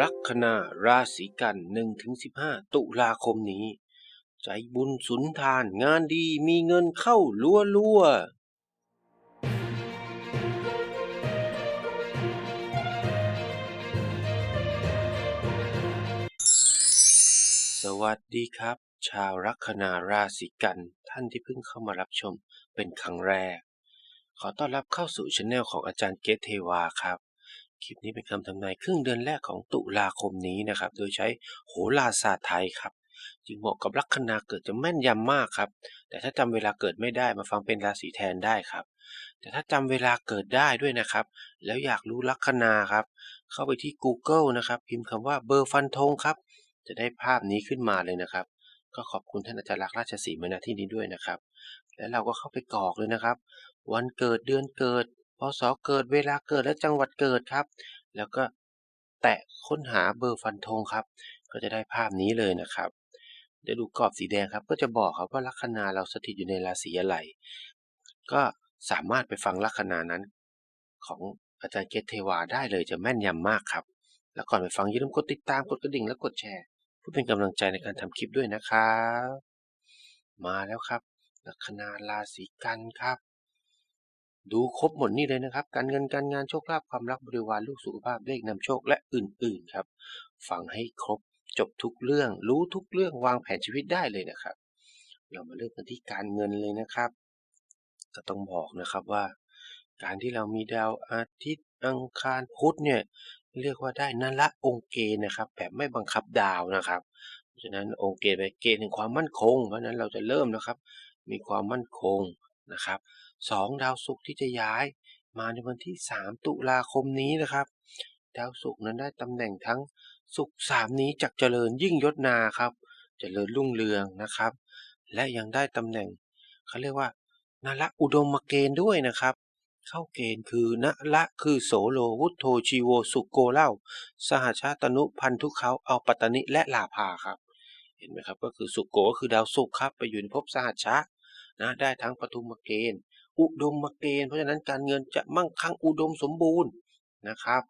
ลัคนาราศีกัน1-15ตุลาคมนี้ ใจบุญสุนทานงานดีมีเงินเข้าลัวลัวสวัสดีครับ ชาวลัคนาราศีกันท่านที่เพิ่งเข้ามารับชมเป็นครั้งแรก ขอต้อนรับเข้าสู่ช anel ของอาจารย์เกตเทวาครับ คลิปนี้เป็นคำทำนายครึ่งเดือนแรกของตุลาคมนี้นะครับ โดยใช้โหราศาสตร์ไทยครับ จึงเหมาะกับลัคนาเกิดจะแม่นยำมากครับ แต่ถ้าจำเวลาเกิดไม่ได้มาฟังเป็นราศีแทนได้ครับ แต่ถ้าจำเวลาเกิดได้ด้วยนะครับ แล้วอยากรู้ลัคนาครับ เข้าไปที่ Google นะครับ พิมพ์คำว่าเบอร์ฟันธงครับ จะได้ภาพนี้ขึ้นมาเลยนะครับ ก็ขอบคุณท่านอาจารย์ลักษ์ราชสีมาณที่นี้ด้วยนะครับ แล้วเราก็เข้าไปกรอกเลยนะครับ วันเกิดเดือนเกิด พศเกิดเวลาเกิดและจังหวัดเกิดครับ แล้วก็แตะค้นหาเบอร์ฟันธงครับ ก็จะได้ภาพนี้เลยนะครับเดี๋ยวดูกรอบสีแดงครับ ก็จะบอกครับว่าลัคนาเราสถิตอยู่ในราศีอะไร ก็สามารถไปฟังลัคนานั้น ของอาจารย์เกตเทวาได้เลยจะแม่นยำมากครับ แล้วก่อนไปฟังอย่าลืมกดติดตามกดกระดิ่งและกดแชร์เพื่อเป็นกำลังใจในการทำคลิปด้วยนะครับ มาแล้วครับลัคนาราศีกันครับ ดูครบหมดนี่เลยนะครับ การเงินการงานโชคลาภความรักบริวารลูกสุขภาพเลขนำโชคและอื่นๆครับฟังให้ครบจบทุกเรื่อง รู้ทุกเรื่องวางแผนชีวิตได้เลยนะครับ เรามาเริ่มกันที่การเงินเลยนะครับ ก็ต้องบอกนะครับว่า การที่เรามีดาวอาทิตย์อังคารพุธเนี่ยเรียกว่าได้นั่นละองค์เกณฑ์นะครับ แบบไม่บังคับดาวนะครับเพราะฉะนั้นองค์เกณฑ์เป็นเกณฑ์แห่งความมั่นคง เพราะฉะนั้นเราจะเริ่มนะครับ มีความมั่นคงนะครับ สองดาวศุกร์ที่จะย้ายมาในวันที่ 3 ตุลาคมนี้นะครับ ดาวศุกร์นั้นได้ตำแหน่งทั้งศุกร์สามนี้จากเจริญยิ่งยศนาครับ เจริญรุ่งเรืองนะครับ และยังได้ตำแหน่งเขาเรียกว่านาละอุดมเกณฑ์ด้วยนะครับ เข้าเกณฑ์คือนะละคือโสโลวุฒโธชีโวสุโกเล่า สหชาตนุพันธุเขาเอาปัตตนิและลาภาครับ เห็นไหมครับก็คือสุโกก็คือดาวศุกร์ครับ ไปอยู่ในภพสหัชชะ นะได้ทั้งปฐุมเกณฑ์ อุดมเกณฑ์เพราะฉะนั้นการเงินจะมั่งคั่งอุดมสมบูรณ์นะครับ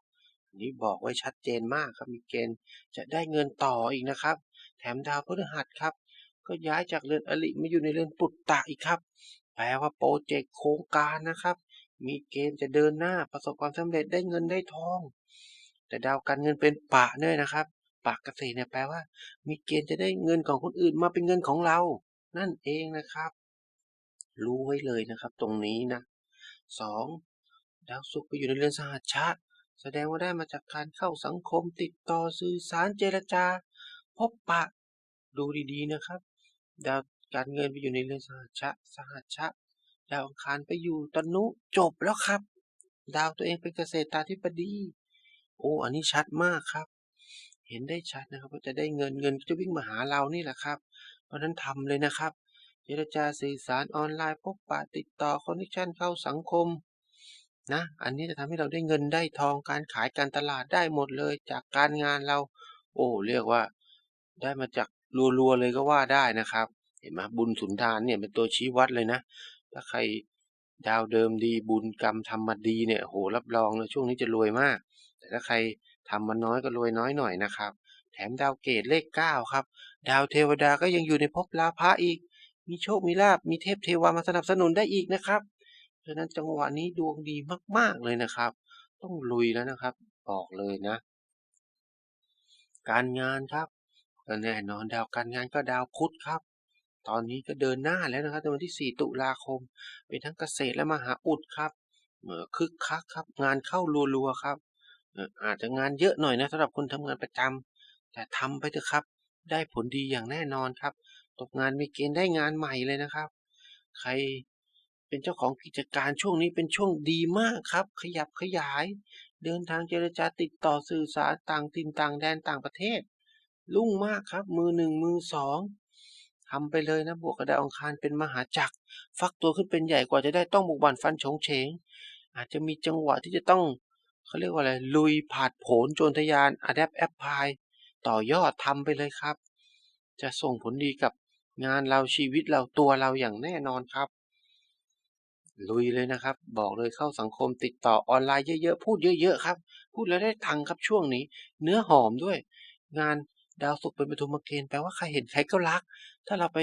นี้บอกไว้ชัดเจนมากครับมีเกณฑ์จะได้เงินต่ออีกนะครับ แถมดาวพฤหัสครับ ก็ย้ายจากเรือนอริมาอยู่ในเรือนปุตตะอีกครับ แปลว่าโปรเจกต์โครงการนะครับ มีเกณฑ์จะเดินหน้าประสบความสำเร็จได้เงินได้ทอง แต่ดาวการเงินเป็นปะเนี่ยนะครับปะเกษตรเนี่ยแปลว่า มีเกณฑ์จะได้เงินของคนอื่นมาเป็นเงินของเรา นั่นเองนะครับ รู้ไว้เลยนะครับ ตรงนี้นะสองดาวศุกร์ไปอยู่ในเรือนสหัชชะ แสดงว่าได้มาจากการเข้าสังคมติดต่อสื่อสารเจรจา พบปะ ดูดีๆนะครับ ดาวการเงินไปอยู่ในเรือนสหัชชะสหัชชะ ดาวอังคารไปอยู่ตนุจบแล้วครับ ดาวตัวเองเป็นเกษตราธิบดี โอ้ อันนี้ชัดมากครับ เห็นได้ชัดนะครับว่าจะได้เงินเงินก็จะวิ่งมาหาเรานี่แหละครับ เพราะฉะนั้นทำเลยนะครับ เจรจาสื่อสารออนไลน์พบปะติดต่อคอนเนคชันเข้าสังคมนะ อันนี้จะทำให้เราได้เงินได้ทองการขายการตลาดได้หมดเลยจากการงานเรา โอ้เรียกว่า ได้มาจากรัวๆเลยก็ว่าได้นะครับ เห็นไหมบุญสุนทานเนี่ยเป็นตัวชี้วัดเลยนะ ถ้าใครดาวเดิมดีบุญกรรมทำมาดีเนี่ยโหรับรองเลยช่วงนี้จะรวยมาก แต่ถ้าใครทำมาน้อยก็รวยน้อยหน่อยนะครับ แถมดาวเกตเลขเก้าครับ ดาวเทวดาก็ยังอยู่ในภพลาภะอีก มีโชค มีลาบ มีเทพเทวามาสนับสนุนได้อีกนะครับเพราะนั้นจังหวะนี้ดวงดีมาก ๆเลยนะครับ ต้องลุยแล้วนะครับ บอกเลยนะ การงานครับแน่นอนดาวการงานก็ดาวพุธครับ ตอนนี้ก็เดินหน้าแล้วนะครับในวันที่ 4 ตุลาคม เป็นทั้งเกษตรและมหาอุดครับเมื่อคึกคักครับ งานเข้ารัวๆครับเอ่ออาจจะงานเยอะหน่อยนะสำหรับคนทำงานประจำแต่ทำไปเถอะครับ ได้ผลดีอย่างแน่นอนครับ ตกงานมีเกณฑ์ได้งานใหม่เลยนะครับ ใครเป็นเจ้าของกิจการช่วงนี้เป็นช่วงดีมากครับ ขยับขยาย เดินทางเจรจาติดต่อสื่อสารต่างถิ่นต่างแดนต่างประเทศรุ่งมากครับ มือหนึ่งมือสองทำไปเลยนะบวกกับดาวอังคารเป็นมหาจักร ฟักตัวขึ้นเป็นใหญ่กว่าจะได้ต้องบุกบันฟันโฉงเฉง อาจจะมีจังหวะที่จะต้องเขาเรียกว่าอะไรลุยผาดโผนโจรทยานอะแดปแอปพายต่อยอดทำไปเลยครับ จะส่งผลดีกับ งานเราชีวิตเราตัวเราอย่างแน่นอนครับ ลุยเลยนะครับ บอกเลยเข้าสังคมติดต่อออนไลน์เยอะๆ พูดเยอะๆครับ พูดแล้วได้ตังค์ครับช่วงนี้ เนื้อหอมด้วย งานดาวศุกร์เป็นปฐุมเกณฑ์แปลว่าใครเห็นใครก็รัก ถ้าเราไป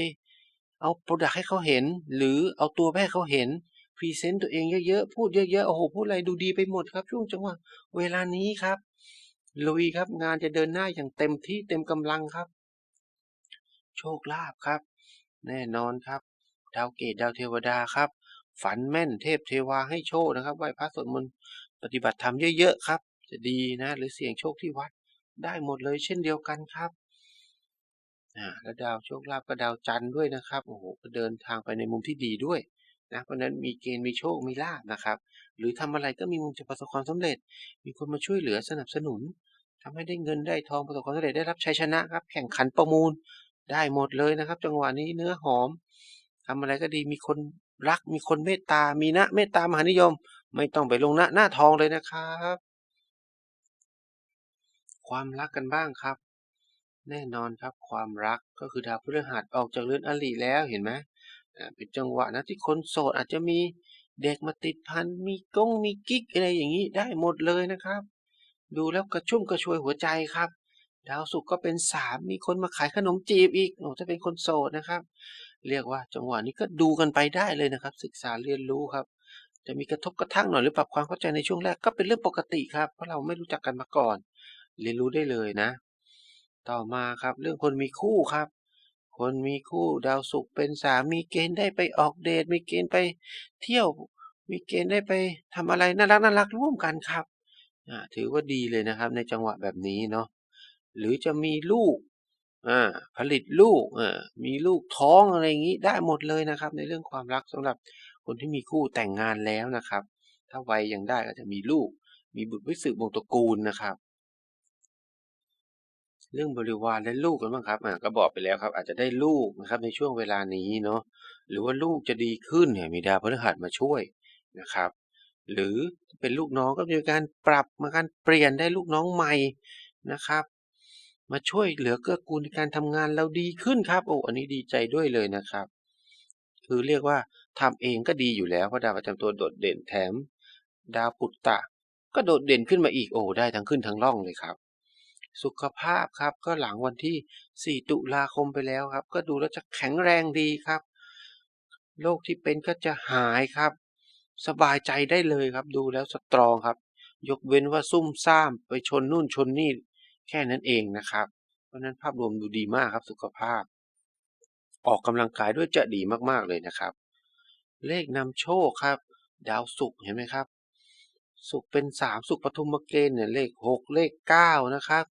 เอาโปรดักให้เขาเห็น หรือเอาตัวไปให้เขาเห็นพรีเซนต์ตัวเองเยอะๆ พูดเยอะๆ โอ้โห พูดอะไรดูดีไปหมดครับ ช่วงจังหวะเวลานี้ครับ ลุยครับงานจะเดินหน้าอย่างเต็มที่เต็มกำลังครับ โชคลาภครับ แน่นอนครับ ดาวเกตดาวเทวดาครับ ฝันแม่นเทพเทวาให้โชคนะครับไหว้พระสวดมนต์ปฏิบัติธรรมเยอะๆครับ จะดีนะ หรือเสี่ยงโชคที่วัดได้หมดเลยเช่นเดียวกันครับอ่าแล้วดาวโชคลาภก็ดาวจันทร์ด้วยนะครับโอ้โหก็เดินทางไปในมุมที่ดีด้วยนะเพราะนั้นมีเกณฑ์มีโชคมีลาภนะครับ หรือทำอะไรก็มีมุมจะประสบความสำเร็จ มีคนมาช่วยเหลือสนับสนุนทำให้ได้เงินได้ทองประสบความสำเร็จได้รับชัยชนะครับ แข่งขันประมูล ได้หมดเลยนะครับ จังหวะนี้เนื้อหอมทำอะไรก็ดีมีคนรักมีคนเมตตา มีนะเมตตามหานิยม ไม่ต้องไปลงหน้าหน้าทองเลยนะครับ ความรักกันบ้างครับ แน่นอนครับความรักก็คือดาวพฤหัสออกจากเรือนอริแล้วเห็นไหมเป็นจังหวะนะที่คนโสดอาจจะมีเด็กมาติดพันมีกงมีกิ๊กอะไรอย่างนี้ได้หมดเลยนะครับ ดูแล้วกระชุ่มกระชวยหัวใจครับ ดาวศุกร์ก็เป็นสามมีคนมาขายขนมจีบอีกโอ้ถ้าเป็นคนโสดนะครับ เรียกว่าจังหวะนี้ก็ดูกันไปได้เลยนะครับ ศึกษาเรียนรู้ครับ จะมีกระทบกระทั่งหน่อยหรือปรับความเข้าใจในช่วงแรกก็เป็นเรื่องปกติครับ เพราะเราไม่รู้จักกันมาก่อน เรียนรู้ได้เลยนะ ต่อมาครับ เรื่องคนมีคู่ครับ คนมีคู่ดาวศุกร์เป็นสามมีเกณฑ์ได้ไปออกเดทมีเกณฑ์ไปเที่ยว มีเกณฑ์ได้ไปทำอะไรน่ารักน่ารักร่วมกันครับถือว่าดีเลยนะครับ ในจังหวะแบบนี้เนาะ หรือจะมีลูกอ่าผลิตลูกอ่ามีลูกท้องอะไรอย่างนี้ได้หมดเลยนะครับ ในเรื่องความรักสำหรับคนที่มีคู่แต่งงานแล้วนะครับ ถ้าวัยยังได้ก็จะมีลูก มีบุตรวิสืบวงศ์ตระกูลนะครับ เรื่องบริวารและลูกกันบ้างครับอ่าก็บอกไปแล้วครับ อาจจะได้ลูกนะครับ ในช่วงเวลานี้เนาะหรือว่าลูกจะดีขึ้นเนี่ยมีดาวพฤหัสมาช่วยนะครับ หรือเป็นลูกน้องก็มีการปรับมาการเปลี่ยนได้ลูกน้องใหม่นะครับ มาช่วยเหลือเกื้อกูลในการทำงานเราดีขึ้นครับโอ้อันนี้ดีใจด้วยเลยนะครับ คือเรียกว่าทำเองก็ดีอยู่แล้วเพราะดาวประจำตัวโดดเด่นแถม ดาวปุตตะ ก็โดดเด่นขึ้นมาอีกโอ้ได้ทั้งขึ้นทั้งล่องเลยครับ สุขภาพครับก็หลังวันที่ 4 ตุลาคมไปแล้วครับ ก็ดูแล้วจะแข็งแรงดีครับโรคที่เป็นก็จะหายครับ สบายใจได้เลยครับ ดูแล้วสตรองครับ ยกเว้นว่าซุ่มซ่ามไปชนนู่นชนนี่ แค่นั้นเองนะครับ เพราะนั้นภาพรวมดูดีมากครับสุขภาพ ออกกำลังกายด้วยจะดีมากๆเลยนะครับ เลขนำโชคครับ ดาวศุกร์เห็นไหมครับศุกร์เป็นสามศุกร์ปฐุมเกณฑ์เนี่ยเลขหกเลขเก้านะครับ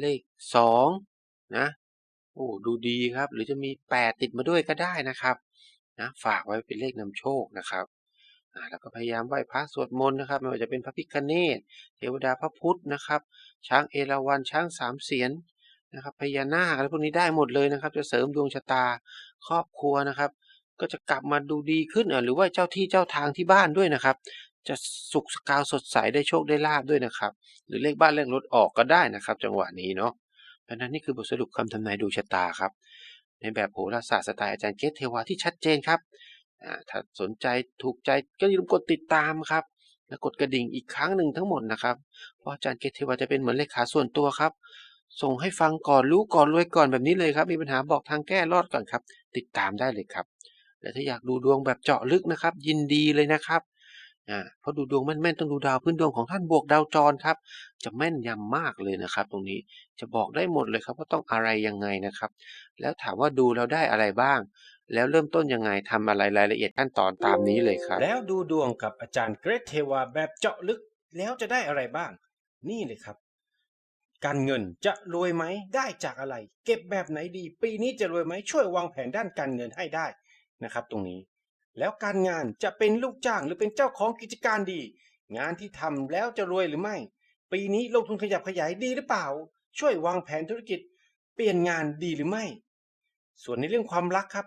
เลขสองนะโอ้ดูดีครับ หรือจะมีแปดติดมาด้วยก็ได้นะครับนะฝากไว้เป็นเลขนำโชคนะครับ แล้วก็พยายามไหว้พระสวดมนต์นะครับ ไม่ว่าจะเป็นพระพิฆเนศเทวดาพระพุทธนะครับ ช้างเอราวัณช้างสามเสียนนะครับพญานาคอะไรพวกนี้ได้หมดเลยนะครับ จะเสริมดวงชะตาครอบครัวนะครับ ก็จะกลับมาดูดีขึ้นหรือว่าเจ้าที่เจ้าทางที่บ้านด้วยนะครับ จะสุขสกาวสดใสได้โชคได้ลาบด้วยนะครับ หรือเลขบ้านเลขรถออกก็ได้นะครับ จังหวะนี้เนาะเพราะฉะนั้นนี่คือบทสรุปคำทำนายดวงชะตาครับ ในแบบโหราศาสตร์สไตล์อาจารย์เกตเทวาที่ชัดเจนครับ ถ้าสนใจถูกใจก็อย่าลืมกดติดตามครับ และกดกระดิ่งอีกครั้งหนึ่งทั้งหมดนะครับ เพราะอาจารย์เกตเทวาจะเป็นเหมือนเลขาส่วนตัวครับ ส่งให้ฟังก่อนรู้ก่อนรวยก่อนแบบนี้เลยครับ มีปัญหาบอกทางแก้รอดก่อนครับ ติดตามได้เลยครับและถ้าอยากดูดวงแบบเจาะลึกนะครับ ยินดีเลยนะครับอ่าเพราะดูดวงแม่นๆต้องดูดาวพื้นดวงของท่านบวกดาวจรครับ จะแม่นยำมากเลยนะครับ ตรงนี้จะบอกได้หมดเลยครับว่าต้องอะไรยังไงนะครับ แล้วถามว่าดูแล้วได้อะไรบ้าง แล้วเริ่มต้นยังไงทำอะไรรายละเอียดขั้นตอนตามนี้เลยครับ แล้วดูดวงกับอาจารย์เกรทเทวาแบบเจาะลึกแล้วจะได้อะไรบ้าง นี่เลยครับ การเงินจะรวยไหมได้จากอะไร เก็บแบบไหนดี ปีนี้จะรวยไหมช่วยวางแผนด้านการเงินให้ได้นะครับ ตรงนี้ แล้วการงานจะเป็นลูกจ้างหรือเป็นเจ้าของกิจการดี งานที่ทำแล้วจะรวยหรือไม่ ปีนี้ลงทุนขยับขยายดีหรือเปล่า ช่วยวางแผนธุรกิจ เปลี่ยนงานดีหรือไม่ ส่วนในเรื่องความรักครับ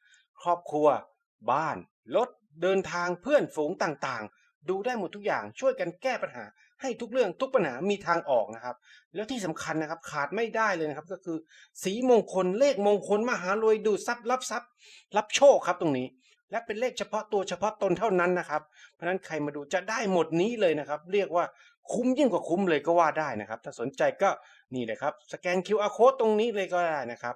ครอบครัว บ้าน รถ เดินทางเพื่อนฝูงต่างๆ ดูได้หมดทุกอย่างช่วยกันแก้ปัญหา ให้ทุกเรื่องทุกปัญหามีทางออกนะครับ แล้วที่สำคัญนะครับขาดไม่ได้เลยนะครับก็คือ สีมงคลเลขมงคลมหารวยดูทรัพย์รับทรัพย์ รับโชคครับตรงนี้ และเป็นเลขเฉพาะตัวเฉพาะตนเท่านั้นนะครับเพราะฉะนั้นใครมาดูจะได้หมดนี้เลยนะครับ เรียกว่าคุ้มยิ่งกว่าคุ้มเลยก็ว่าได้นะครับ ถ้าสนใจก็นี่เลยครับสแกน QR code ตรงนี้เลยก็ได้นะครับ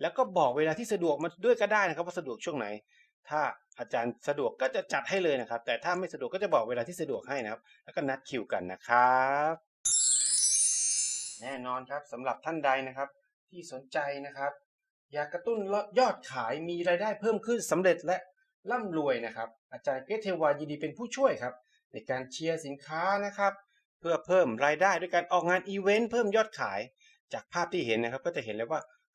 แล้วก็บอกเวลาที่สะดวกมาด้วยก็ได้นะครับว่าสะดวกช่วงไหน ถ้าอาจารย์สะดวกก็จะจัดให้เลยนะครับ แต่ถ้าไม่สะดวกก็จะบอกเวลาที่สะดวกให้นะครับ แล้วก็นัดคิวกันนะครับ แน่นอนครับสำหรับท่านใดนะครับ ที่สนใจนะครับ อยากกระตุ้นยอดขายมีรายได้เพิ่มขึ้นสำเร็จและร่ำรวยนะครับ อาจารย์เกรทเทวายินดีเป็นผู้ช่วยครับ ในการเชียร์สินค้านะครับ เพื่อเพิ่มรายได้ด้วยการออกงานอีเวนต์เพิ่มยอดขาย จากภาพที่เห็นนะครับ ก็จะเห็นเลยว่า